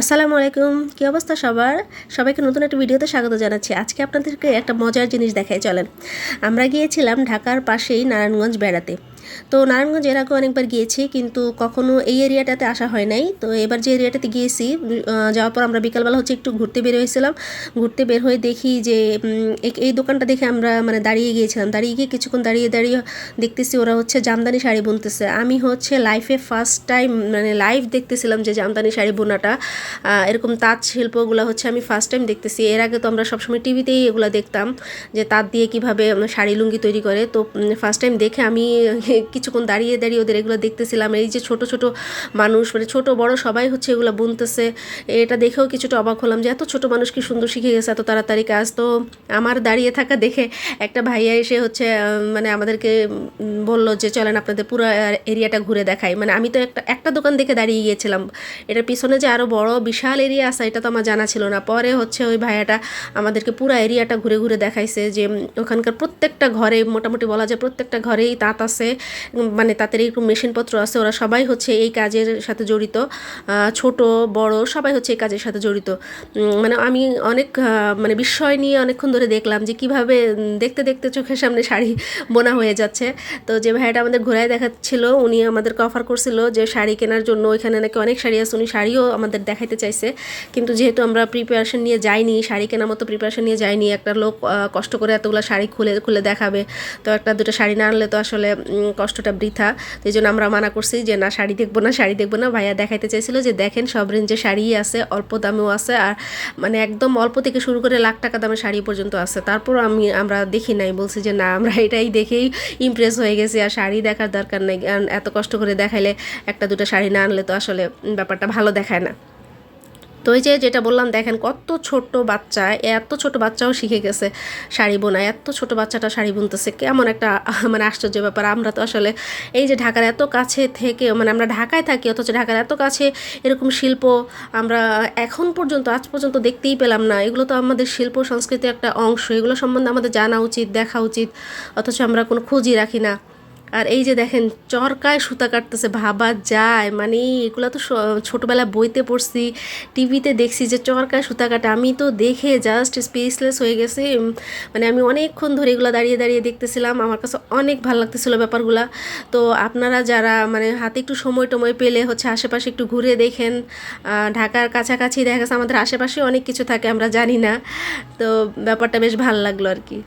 আসসালামু আলাইকুম, কী অবস্থা সবার? সবাইকে নতুন একটা ভিডিওতে স্বাগত জানাচ্ছি। আজকে আপনাদেরকে একটা মজার জিনিস দেখাই, চলেন। আমরা গিয়েছিলাম ঢাকার পাশেই নারায়ণগঞ্জ বেড়াতে। তো নারায়ণগঞ্জ এর আগে অনেকবার গিয়েছি, কিন্তু কখনো এই এরিয়াটাতে আসা হয় নাই। তো এবার যে এরিয়াটাতে গিয়েছি যাওয়ার পর আমরা বিকালবেলা হচ্ছে একটু ঘুরতে বের হয়েছিলাম। ঘুরতে বের হয়ে দেখি যে এই- দোকানটা দেখে আমরা মানে দাঁড়িয়ে গিয়েছিলাম। দাঁড়িয়ে গিয়ে কিছুক্ষণ দাঁড়িয়ে দাঁড়িয়ে দেখতেছি ওরা হচ্ছে জামদানি শাড়ি বুনতেছে। আমি হচ্ছে লাইফে ফার্স্ট টাইম মানে লাইভ দেখতেছিলাম যে জামদানি শাড়ি বোনাটা। এরকম তাঁত শিল্পগুলো হচ্ছে আমি ফার্স্ট টাইম দেখতেছি। এর আগে তো আমরা সবসময় টিভিতেই এগুলো দেখতাম যে তাঁত দিয়ে কীভাবে শাড়ি লুঙ্গি তৈরি করে। তো ফার্স্ট টাইম দেখে আমি কিছুক্ষণ দাঁড়িয়ে দাঁড়িয়ে ওদের এগুলো দেখতেছিলাম। এই যে ছোট ছোট মানুষ মানে ছোট, বড় সবাই হচ্ছে এগুলো বুনতেছে। এটা দেখেও কিছুটা অবাক হলাম যে এত ছোট মানুষ কি সুন্দর শিখে গেছে এত তাড়াতাড়ি কাজ। তো আমার দাঁড়িয়ে থাকা দেখে একটা ভাইয়া এসে হচ্ছে মানে আমাদেরকে বলল যে, চলেন আপনাদের পুরো এরিয়াটা ঘুরে দেখাই। মানে আমি তো একটা একটা দোকান দেখে দাঁড়িয়ে গিয়েছিলাম। এটার পিছনে যে আরও বড়, বিশাল এরিয়া আছে, এটা তো আমার জানা ছিল না। পরে হচ্ছে ওই ভাইয়াটা আমাদেরকে পুরো এরিয়াটা ঘুরে ঘুরে দেখাইছে যে ওখানকার প্রত্যেকটা ঘরে, মোটামুটি বলা যায় প্রত্যেকটা ঘরেই তাঁত আছে। মানে তাঁতের এরকম মেশিনপত্র আছে, ওরা সবাই হচ্ছে এই কাজের সাথে জড়িত। ছোট, বড় সবাই হচ্ছে এই কাজের সাথে জড়িত। মানে আমি অনেক মানে বিস্ময় নিয়ে অনেকক্ষণ ধরে দেখলাম যে কীভাবে দেখতে দেখতে চোখের সামনে শাড়ি বোনা হয়ে যাচ্ছে। তো যে ভাইয়াটা আমাদের ঘোরায় দেখাচ্ছিল, উনি আমাদেরকে অফার করছিল যে শাড়ি কেনার জন্য, ওইখানে নাকি অনেক শাড়ি আছে, উনি শাড়িও আমাদের দেখাইতে চাইছে। কিন্তু যেহেতু আমরা প্রিপারেশন নিয়ে যাইনি, শাড়ি কেনার মতো প্রিপারেশন নিয়ে যাইনি, একটা লোক কষ্ট করে এতগুলো শাড়ি খুলে খুলে দেখাবে। তো একটা দুটো শাড়ি না আনলে তো আসলে কষ্টটা বৃথা। তো এই জন্য আমরা মানা করছি যে, না, শাড়ি দেখব না, শাড়ি দেখব না। ভাইয়া দেখাইতে চাইছিল যে, দেখেন, সব রেঞ্জে শাড়িই আছে, অল্প দামেও আছে। আর মানে একদম অল্প থেকে শুরু করে লাখ টাকা দামের শাড়ি পর্যন্ত আছে। তারপর আমি, আমরা দেখি নাই, বলছি যে, না, আমরা এটাই দেখেই ইমপ্রেস হয়ে গেছি আর শাড়ি দেখার দরকার নেই। কারণ এত কষ্ট করে দেখাইলে একটা দুটো শাড়ি না আনলে তো আসলে ব্যাপারটা ভালো দেখায় না। তো এই যে যেটা বললাম, দেখেন কত ছোট বাচ্চা, এত ছোট বাচ্চাও শিখে গেছে শাড়ি বোনা, এত ছোট বাচ্চাটা শাড়ি বুনতেছে, কেমন একটা মানে আশ্চর্য ব্যাপার। আমরা তো আসলে এই যে ঢাকার এত কাছে থেকে মানে আমরা ঢাকায় থাকি, অথচ ঢাকার এত কাছে এরকম শিল্প আমরা এখন পর্যন্ত, আজ পর্যন্ত দেখতেই পেলাম না। এগুলো তো আমাদের শিল্প, সংস্কৃতির একটা অংশ। এগুলো সম্বন্ধে আমাদের জানা উচিত, দেখা উচিত, অথচ আমরা কোনো খোঁজই রাখি না। আর এই যে দেখেন, চরকায় সুতা কাটতেছে, ভাবা যায়। মানে এগুলো তো ছোটবেলায় বইতে পড়ছি, টিভিতে দেখছি যে চরকায় সুতা কাটা। আমি তো দেখে জাস্ট স্পেসলেস হয়ে গেছি। মানে আমি অনেকক্ষণ ধরে এগুলো দাঁড়িয়ে দাঁড়িয়ে দেখতেছিলাম। আমার কাছে অনেক ভালো লাগতেছিলো ব্যাপারগুলো। তো আপনারা যারা মানে হাতে একটু সময় টময় পেলে হচ্ছে আশেপাশে একটু ঘুরে দেখেন। ঢাকার কাছাকাছি দেখা গেছে, আমাদের আশেপাশে অনেক কিছু থাকে, আমরা জানি না। তো ব্যাপারটা বেশ ভালো লাগল আর কি।